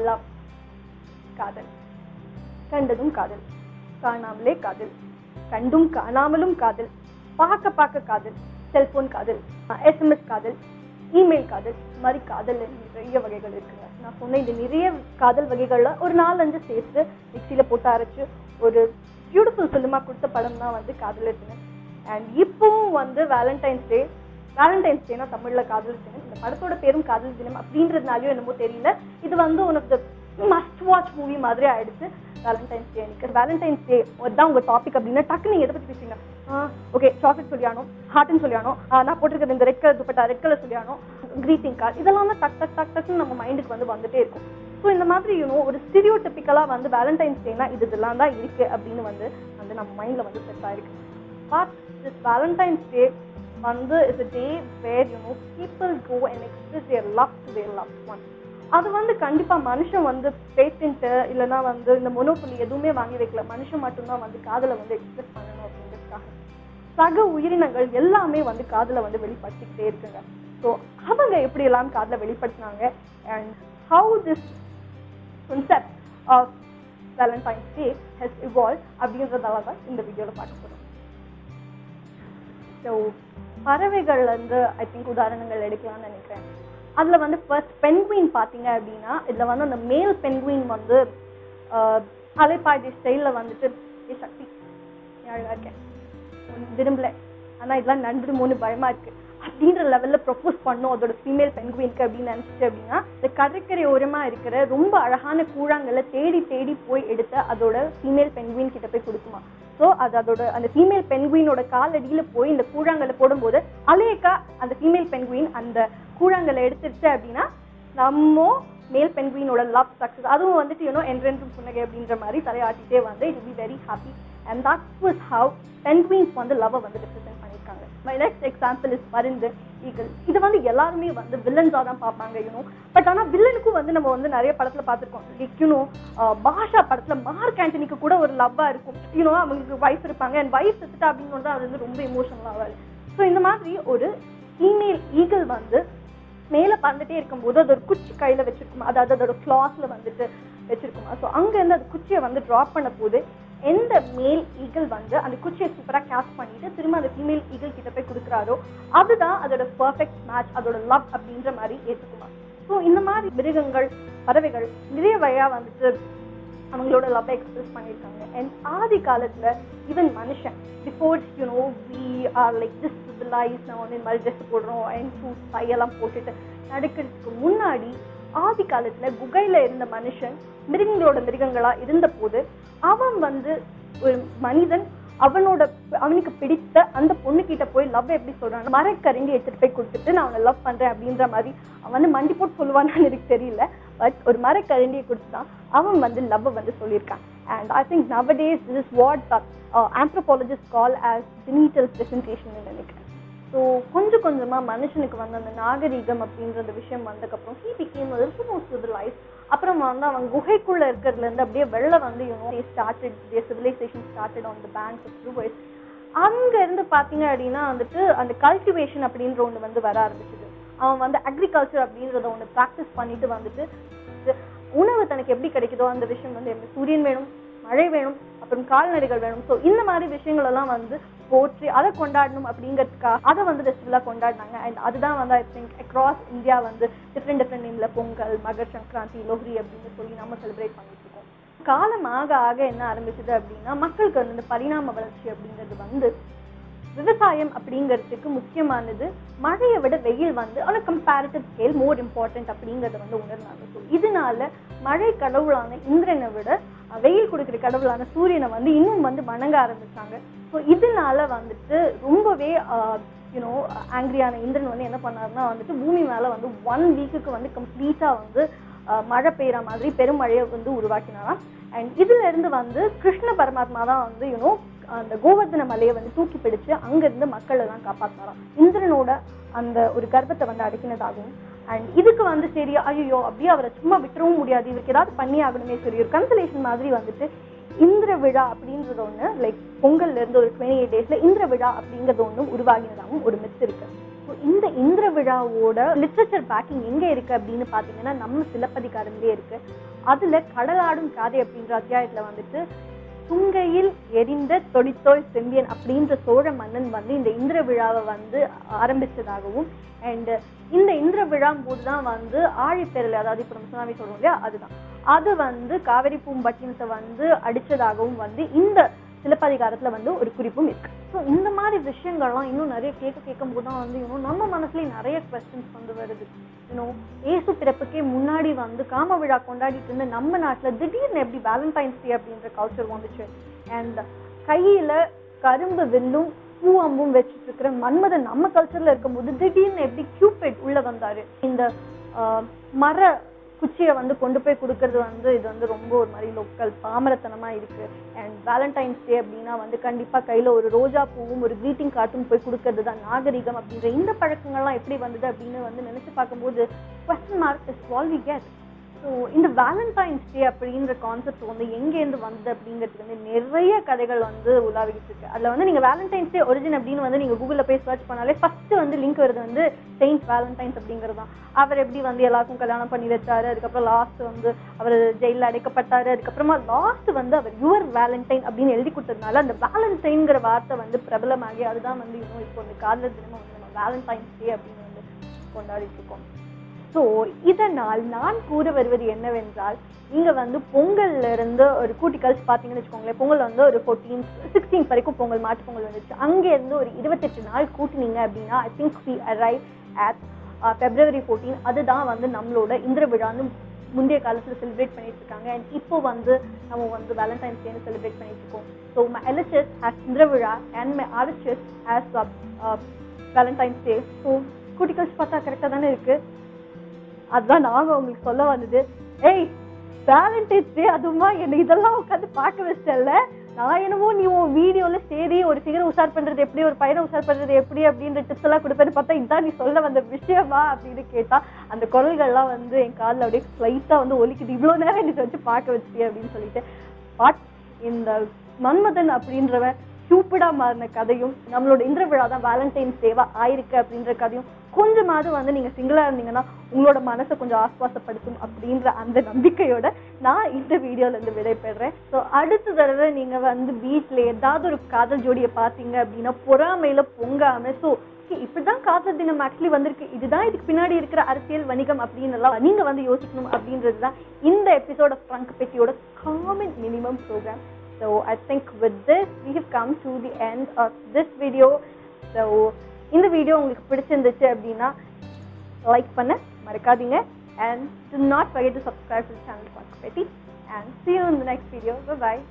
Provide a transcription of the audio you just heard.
Love காதல். கண்டதும் காதல் காணாமலே காதல். கண்டும் காணாமலும் காதல் பார்க்க பார்க்க காதல் செல்போன் காதல் எஸ்எம்எஸ் காதல் இமெயில் காதல் இந்த மாதிரி காதல் நிறைய வகைகள் இருக்குங்க நான் சொன்ன இந்த நிறைய காதல் வகைகளில் ஒரு நாலஞ்சு சேர்த்து மிக்சியில் போட்டு அரைச்சு ஒரு பியூட்டிஃபுல் ஃபிலிமா கொடுத்த படம் தான் வந்து காதல் இருக்குங்க அண்ட் இப்பவும் வந்து வேலண்டைன்ஸ் டே வேலண்டைன்ஸ் டேனா தமிழ்ல காதல் தினம். இந்த படத்தோட பேரும் காதல் தினம் அப்படின்றதுனாலயும் என்னமோ தெரியல. இது வந்து one of the must watch movie மாதிரி ஆயிடுச்சு. வேலண்டைன்ஸ் டே எனக்கு வேலண்டைன்ஸ் டே தான் உங்க டாபிக் அப்படின்னா டக்கு நீங்க எதை பத்தி பேசுவீங்க? ஓகே சாக்லேட் சொல்லியானோ ஹார்ட்னு சொல்லியானோ நான் போட்டிருக்கிறது இந்த red colour dupatta red colour சொல்லியானோ greeting card இதெல்லாம் தான் டக் டக் டக் டக்குன்னு நம்ம மைண்டுக்கு வந்து வந்துட்டே இருக்கும். ஸோ இந்த மாதிரி யூனோ ஒரு ஸ்டீரியோ டிப்பிக்கலாக வந்து வேலண்டைன்ஸ் டேனா இது இதெல்லாம் தான் இருக்கு அப்படின்னு வந்து வந்து நம்ம மைண்ட்ல வந்து செட் ஆயிருக்கு. பட் திஸ் வேலண்டைன்ஸ் டே வந்து is a day where you know people go and express their love to their love one அது வந்து கண்டிப்பாக மனுஷன் வந்து பேட்டன்ட்டு இல்லைன்னா வந்து இந்த மொனோபொலி எதுவுமே வாங்கி வைக்கல. மனுஷன் மட்டும்தான் வந்து காதலை வந்து எக்ஸ்பிரஸ் பண்ணணும் அப்படின்றதுக்காக. சக உயிரினங்கள் எல்லாமே வந்து காதலை வந்து வெளிப்படுத்திக்கிட்டே இருக்குங்க. ஸோ அவங்க எப்படி எல்லாம் காதலை வெளிப்படுத்தினாங்க? And how this concept of Valentine's day has evolve அப்படின்றதால தான் இந்த வீடியோவில் பார்க்க போகிறோம் ஸோ பறவைகள்ல இருந்து ஐ திங்க் உதாரணங்கள் எடுக்கலாம்னு நினைக்கிறேன். அதுல வந்து ஃபர்ஸ்ட் பென்குயின் பார்த்தீங்க அப்படின்னா இதுல வந்து அந்த மேல் பென்குயின் வந்து அலைப்பாடி ஸ்டைலில் ஸ்டைல்ல வந்துட்டு சக்தி நீ அழகா இருக்கேன் விரும்பல. ஆனா இதெல்லாம் நண்பருமோன்னு பயமா இருக்கு. அப்படின்ற லெவல்ல ப்ரொபோஸ் பண்ணும் அதோட ஃபீமேல் பென்குயினுக்கு அப்படின்னு நினைச்சிட்டு அப்படின்னா இந்த கடற்கரை ஓரமா இருக்கிற ரொம்ப அழகான கூழாங்கல்ல தேடி தேடி போய் எடுத்து அதோட ஃபீமேல் பென்குயின் கிட்ட போய் கொடுக்குமா. ஸோ அது அதோட அந்த ஃபீமேல் பென்குயினோட காலடியில் போய் இந்த கூழாங்கல்ல போடும்போது அலேக்கா அந்த ஃபீமேல் பென்குயின் அந்த கூழாங்கலை எடுத்துருச்சு அப்படின்னா நம்ம மேல் பென்குயினோட லவ் சக்ஸஸ் அதுவும் வந்துட்டு யூனோ என்றென்றும் புன்னகை அப்படின்ற மாதிரி தலையாட்டிட்டே வந்து it be very happy and that was how penguins வந்து லவ்வை வந்து represent my next example is மருந்து ஈகிள் இது வந்து எல்லாருமே வந்து வில்லன்ஸாக தான் பார்ப்பாங்க யூனோ பட் ஆனால் வில்லனுக்கும் வந்து நம்ம வந்து நிறைய படத்தில் பார்த்துருக்கோம். லைக் யூனோ பாஷா படத்தில் மார்க் ஆண்டனிக்கு கூட ஒரு லவ்வாக இருக்கும். யூனோ அவங்களுக்கு வைஃப் இருப்பாங்க. அண்ட் வைஃப் செத்துட்டா அப்படின்னு தான் அது வந்து ரொம்ப எமோஷனல் ஆகாது ஸோ இந்த மாதிரி ஒரு ஃபீமேல் ஈகிள் வந்து மேலே பறந்துட்டே இருக்கும்போது அது ஒரு குச்சி கையில் வச்சிருக்குமா? அதாவது அதோட கிளாஸ்ல வந்துட்டு வச்சிருக்குமா? ஸோ அங்கேருந்து அந்த குச்சியை வந்து ட்ராப் பண்ண போது எந்த மேல் ஈகிள் வந்து அந்த குச்சியை சூப்பராக கேஸ்ட் பண்ணிட்டு திரும்ப அந்த ஃபீமேல் ஈகிள் கிட்ட போய் கொடுக்குறாரோ அதுதான் அதோட பர்ஃபெக்ட் மேட்ச் அதோட லவ் அப்படின்ற மாதிரி ஏற்றுக்குமா ஸோ இந்த மாதிரி மிருகங்கள் பறவைகள் நிறைய வழியாக வந்துட்டு அவங்களோட லவ்வை எக்ஸ்பிரஸ் பண்ணியிருக்காங்க. அண்ட் ஆதி காலத்தில் ஈவன் மனுஷன் before you know we are like this civilise நம்ம வந்து இந்த மாதிரி ட்ரெஸ் போடுறோம் அண்ட் ஷூஸ் பையெல்லாம் போட்டுட்டு நடக்கிறதுக்கு முன்னாடி ஆதி காலத்துல குகையில இருந்த மனுஷன் மிருகங்களோட மிருகங்களா இருந்த போது அவன் வந்து ஒரு மனிதன் அவனோட அவனுக்கு பிடித்த அந்த பொண்ணு கிட்ட போய் லவ் எப்படி சொல்றான் மரக்கரண்டி எடுத்துட்டு போய் கொடுத்துட்டு நான் அவனை லவ் பண்றேன் அப்படின்ற மாதிரி அவன் வந்து மண்டி போட்டு சொல்லுவான்னு எனக்கு தெரியல. பட் ஒரு மரக்கரண்டியை கொடுத்துதான் அவன் வந்து லவ் வந்து சொல்லியிருக்கான். And I think nowadays this is what anthropologist call as டினிட்டல் presentation நினைக்கிறேன். ஸோ கொஞ்சம் கொஞ்சமாக மனுஷனுக்கு வந்து அந்த நாகரீகம் அப்படின்ற அந்த விஷயம் வந்ததுக்கப்புறம் he became little more civilise அப்புறம் வந்து அவன் குகைக்குள்ளே இருக்கிறதுலேருந்து அப்படியே வெளில வந்து you know started civilisation started on the banks of rivers அங்கேருந்து இருந்து அப்படின்னா வந்துட்டு அந்த கல்டிவேஷன் அப்படின்ற ஒன்று வந்து வர ஆரம்பிச்சது. அவன் வந்து அக்ரிகல்ச்சர் அப்படின்றத ஒன்று ப்ராக்டிஸ் பண்ணிட்டு வந்துட்டு உணவு தனக்கு எப்படி கிடைக்குதோ அந்த விஷயம் வந்து எப்படி சூரியன் வேணும் மழை வேணும் அப்புறம் கால்நடைகள் வேணும். ஸோ இந்த மாதிரி விஷயங்கள் எல்லாம் வந்து போற்றி அதை கொண்டாடணும் அப்படிங்கிறதுக்காக அதை வந்து ஃபெஸ்டிவலாக கொண்டாடினாங்க. அண்ட் அதுதான் வந்து ஐ திங்க் அக்ராஸ் இந்தியா வந்து டிஃப்ரெண்ட் டிஃப்ரெண்ட் நேம்ல பொங்கல் மகர் சங்கராந்தி லோஹ்ரி அப்படின்னு சொல்லி நம்ம செலிப்ரேட் பண்ணிட்டு இருக்கோம். காலம் ஆக ஆக என்ன ஆரம்பிச்சது அப்படின்னா மக்களுக்கு வந்து பரிணாம வளர்ச்சி அப்படிங்கிறது வந்து விவசாயம் அப்படிங்கிறதுக்கு முக்கியமானது மழையை விட வெயில் வந்து ஆனால் கம்பேரிட்டிவ் ஸ்கேல் மோர் இம்பார்ட்டன்ட் அப்படிங்கிறத வந்து உணர்ந்தாங்க. ஸோ இதனால மழை கடவுளான இந்திரனை விட வெயில் கொடுக்குற கடவுளான சூரியனை வந்து இன்னும் வந்து வணங்க ஆரம்பிச்சாங்க. ஸோ இதனால வந்துட்டு ரொம்பவே யூனோ ஆங்கிரியான இந்திரன் வந்து என்ன பண்ணாருன்னா வந்துட்டு பூமி மேலே வந்து ஒன் வீக்குக்கு வந்து கம்ப்ளீட்டாக வந்து மழை பெய்யுற மாதிரி பெருமழையை வந்து உருவாக்கினாராம். அண்ட் இதுலேருந்து வந்து கிருஷ்ண பரமாத்மா தான் வந்து யூனோ அந்த கோவர்தன மலையை வந்து தூக்கி பிடிச்சு அங்கிருந்து மக்களை மக்கள் எல்லாம் இந்திரனோட அந்த ஒரு கர்ப்பத்தை வந்து அடக்கினதாகவும் அண்ட் இதுக்கு வந்து சரி ஐயோ அப்படியே அவரை சும்மா விட்டுறவும் முடியாது. இவருக்கு ஏதாவது பண்ணி ஆகணுமே சரி ஒரு கன்சலேஷன் மாதிரி வந்துட்டு இந்திர விழா அப்படின்றது ஒண்ணு லைக் பொங்கல்ல இருந்து ஒரு டுவெண்ட்டி எயிட் டேஸ்ல இந்திர விழா அப்படிங்கிறது ஒன்று உருவாகினதாகவும் ஒரு மிஸ் இருக்கு. இந்த இந்திர விழாவோட லிட்ரேச்சர் பேக்கிங் எங்க இருக்கு அப்படின்னு பாத்தீங்கன்னா நம்ம சிலப்பதிகாரம்லேயே இருக்கு. அதுல கடலாடும் காதை அப்படின்ற அத்தியாயத்துல வந்துட்டு துங்கையில் எரிந்த தொடித்தோய் செம்பியன் அப்படின்ற சோழ மன்னன் வந்து இந்த இந்திர விழாவை வந்து ஆரம்பிச்சதாகவும் அண்ட் இந்த இந்திர விழா போது தான் வந்து ஆழிப்பேரலை அதாவது இப்போ நம்ம சுனாமி சொல்றோம் இல்லையா அதுதான். அது வந்து காவிரி பூம்பட்டினத்தை வந்து அடிச்சதாகவும் வந்து இந்த சிலப்பதிகாரத்துல வந்து ஒரு குறிப்பும் இருக்கு. ஸோ இந்த மாதிரி விஷயங்கள்லாம் இன்னும் நிறைய கேட்க கேட்கும் போது தான் வந்து இன்னும் நம்ம மனசுலயும் நிறைய கொஸ்டின்ஸ் வந்து வருது. இன்னும் ஏசு பிறப்புக்கே முன்னாடி வந்து காம விழா கொண்டாடிட்டு இருந்த நம்ம நாட்டில் திடீர்னு எப்படி வேலண்டைன்ஸ் டே அப்படின்ற கல்ச்சர் வந்துச்சு. அண்ட் கையில் கரும்பு வில்லும் பூ அம்பும் வச்சுட்டு இருக்கிற மன்மதன் நம்ம கல்ச்சரில் இருக்கும்போது திடீர்னு எப்படி கியூபிட் உள்ளே வந்தார். இந்த மர குச்சியை வந்து கொண்டு போய் கொடுக்கறது வந்து இது வந்து ரொம்ப ஒரு மாதிரி லோக்கல் பாமரத்தனமாக இருக்கு. அண்ட் வேலண்டைன்ஸ் டே அப்படின்னா வந்து கண்டிப்பாக கையில் ஒரு ரோஜா பூவும் ஒரு க்ரீட்டிங் கார்டும் போய் கொடுக்கறது தான். நாகரிகம் அப்படின்ற இந்த பழக்கங்கள்லாம் எப்படி வந்தது அப்படின்னு வந்து நினச்சி பார்க்கும்போது question mark is what we get so இந்த வேலண்டைன்ஸ் டே அப்படின்ற கான்செப்ட் வந்து எங்கேருந்து வந்தது அப்படிங்கிறதுக்கு வந்து நிறைய கதைகள் வந்து உலாவிக்கிட்டு இருக்கு. அதில் வந்து நீங்கள் வேலண்டைன்ஸ் டே ஒரிஜின் அப்படின்னு வந்து நீங்கள் கூகுளில் போய் சர்ச் பண்ணாலே ஃபஸ்ட்டு வந்து லிங்க் வருது வந்து செயின்ட் வேலண்டைன்ஸ் அப்படிங்கிறது தான் அவர் எப்படி வந்து எல்லாருக்கும் கல்யாணம் பண்ணி வச்சாரு அதுக்கப்புறம் லாஸ்ட் வந்து அவர் ஜெயிலில் அடைக்கப்பட்டாரு அதுக்கப்புறமா லாஸ்ட் வந்து அவர் யுவர் வேலண்டைன் அப்படின்னு எழுதி கொடுத்ததுனால அந்த வேலண்டைன்ங்கிற வார்த்தை வந்து பிரபலமாகி அதுதான் வந்து இன்னும் இப்போ இந்த காதலர் தினமும் வந்து நம்ம வேலண்டைன்ஸ் டே அப்படின்னு வந்து கொண்டாடிட்டு இருக்கோம். ஸோ இதனால் நான் கூற வருவது என்னவென்றால் நீங்கள் வந்து பொங்கல்ல இருந்து ஒரு கூட்டி கழிச்சு பார்த்தீங்கன்னு வச்சுக்கோங்களேன் பொங்கல் வந்து ஒரு ஃபோர்டீன் சிக்ஸ்டீன் வரைக்கும் பொங்கல் மாட்டு பொங்கல் வந்துச்சு அங்கேருந்து ஒரு இருபத்தெட்டு நாள் கூட்டினீங்க அப்படின்னா I think we arrive at February fourteen அதுதான் வந்து நம்மளோட இந்திர விழான்னு முந்தைய காலத்தில் செலிப்ரேட் பண்ணிட்டு இருக்காங்க அண்ட் இப்போ வந்து நம்ம வந்து வேலண்டைன்ஸ் டேன்னு செலிப்ரேட் பண்ணிட்டு இருக்கோம் so my LHS has Indra விழா and my RHS has Valentine's day so கூட்டி பார்த்தா கரெக்டாக தானே இருக்குது அதுதான் நாங்க உங்களுக்கு சொல்ல வந்தது. ஏய் வேலண்டைன்ஸ் டே அதுமா என்ன இதெல்லாம் உட்காந்து பார்க்க வச்சல நான் என்னமோ நீ உன் வீடியோல சரி ஒரு சிகரை உஷார் பண்றது எப்படி ஒரு பையனை உஷார் பண்றது எப்படி அப்படின்ற டிப்ஸ் எல்லாம் கொடுப்பேன்னு பார்த்தா இதான் நீ சொல்ல வந்த விஷயமா அப்படின்னு கேட்டா அந்த குரல்கள்லாம் வந்து என் காலில் அப்படியே ஸ்லைட்டா வந்து ஒலிக்குது. இவ்வளோ நேரம் எனக்கு வச்சு பார்க்க வச்சு அப்படின்னு சொல்லிட்டு. பாட் இந்த மன்மதன் அப்படின்றவன் சூப்படா மாறின கதையும் நம்மளோட இந்திர விழா தான் வேலண்டைன்ஸ் டேவா ஆயிருக்கு அப்படின்ற கதையும் கொஞ்சமாவது வந்து நீங்கள் சிங்கிளாக இருந்தீங்கன்னா உங்களோட மனசை கொஞ்சம் ஆஸ்வாசப்படுத்தும் அப்படின்ற அந்த நம்பிக்கையோட நான் இந்த வீடியோலேருந்து விடைபெறேன். ஸோ அடுத்த தடவை நீங்கள் வந்து வீட்டில் ஏதாவது ஒரு காதல் ஜோடியை பார்த்தீங்க அப்படின்னா பொறாமையில் பொங்காமல் ஸோ இப்படிதான் காதல் தினம் ஆக்சுவலி வந்திருக்கு. இதுதான் இதுக்கு பின்னாடி இருக்கிற அரசியல் வணிகம் அப்படின்னு எல்லாம் நீங்க வந்து யோசிக்கணும் அப்படின்றது தான் இந்த episode of trunk பெட்டியோட common minimum program so I think with this we have come to the end of this video so இந்த வீடியோ உங்களுக்கு பிடிச்சிருந்துச்சு அப்படின்னா லைக் பண்ண மறக்காதீங்க and do not forget to subscribe channel பார்க்க பேட்டி and see you in the next video bye